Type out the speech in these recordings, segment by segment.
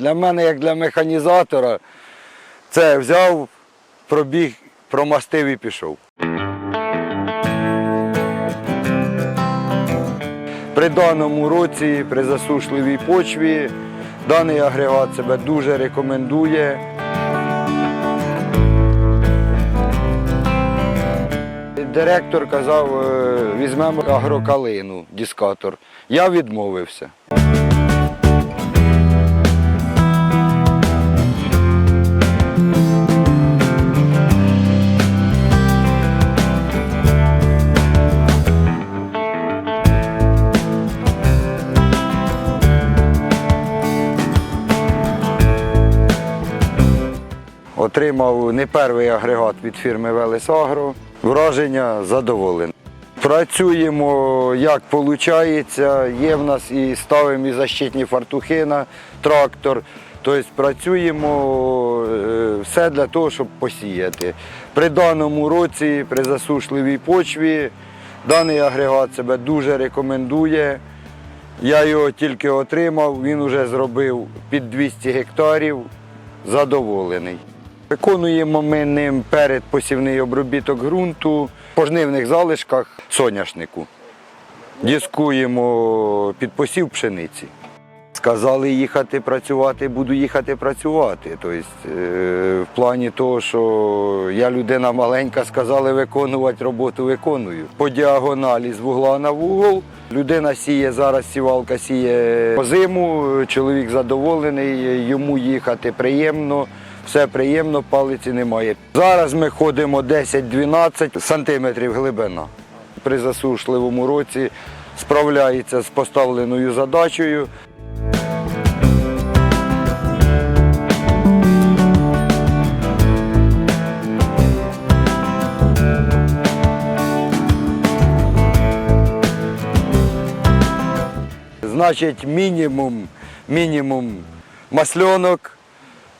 для мене, як для механізатора, це взяв, пробіг, промастив і пішов. При даному році, при засушливій почві, даний агрегат себе дуже рекомендує. Директор казав, е, візьмемо агрокалину, дискатор. Я відмовився. Отримав не перший агрегат від фірми Велесагро. Враження задоволений. Працюємо як виходить. Є в нас і ставимо і защитні фартухи на трактор. Тобто працюємо е, все для того, щоб посіяти. При даному році, при засушливій почві, даний агрегат себе дуже рекомендує. Я його тільки отримав, він вже зробив під 200 гектарів, задоволений. Виконуємо ми ним передпосівний обробіток ґрунту в пожнивних залишках соняшнику. Дискуємо під посів пшениці. Сказали їхати працювати, буду їхати працювати. Тобто, е, в плані того, що я людина маленька, сказали виконувати роботу, виконую. По діагоналі з вугла на вугол. Людина сіє зараз, сівалка сіє по зиму, чоловік задоволений, йому їхати приємно. Все приємно, палиці немає. Зараз ми ходимо 10-12 сантиметрів глибина. При засушливому році справляється з поставленою задачею. Значить, мінімум, мінімум масльонок,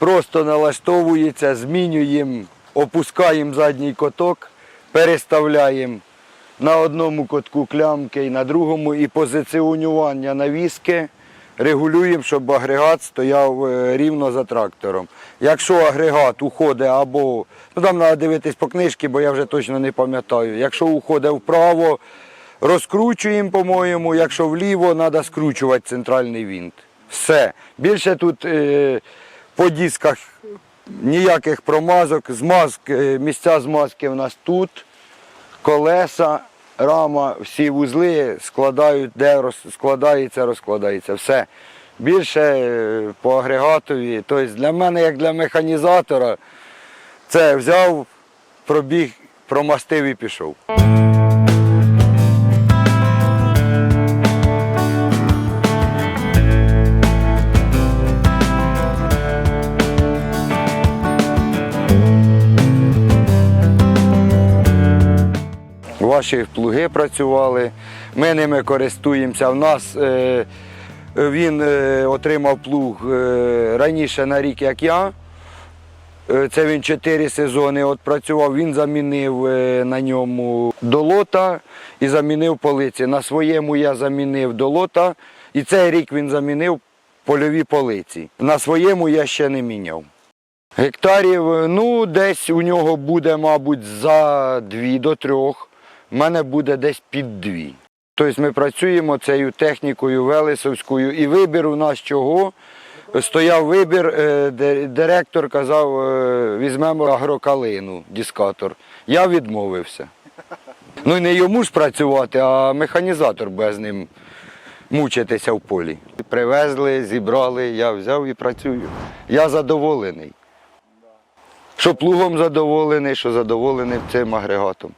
просто налаштовується, змінюємо, опускаємо задній коток, переставляємо на одному котку клямки і на другому, і позиціонування навіски регулюємо, щоб агрегат стояв е, рівно за трактором. Якщо агрегат уходить або, ну там треба дивитись по книжці, бо я вже точно не пам'ятаю. Якщо уходить вправо, розкручуємо, по-моєму, якщо вліво, треба скручувати центральний вінт. Все. Більше тут е, по дисках ніяких промазок, змазк, е, місця змазки в нас тут, колеса, рама, всі вузли складають, де роз, складається, розкладається. Все. Більше е, по агрегатові. Тобто для мене, як для механізатора, це взяв, пробіг, промастив і пішов. Ваші плуги працювали, ми ними користуємося. У нас е, він е, отримав плуг е, раніше на рік, як я. Е, Це він чотири сезони працював. Він замінив е, на ньому долота і замінив полиці. На своєму я замінив долота, і цей рік він замінив польові полиці. На своєму я ще не міняв. Гектарів, ну, десь у нього буде, мабуть, за дві до трьох. У мене буде десь під дві. Тобто ми працюємо цією технікою Велесовською. І вибір у нас чого? Стояв вибір, е, директор казав, е, візьмемо агрокалину, дискатор. Я відмовився. Ну і не йому ж працювати, а механізатор без ним мучитися в полі. Привезли, зібрали, я взяв і працюю. Я задоволений. Що плугом задоволений, що задоволений цим агрегатом.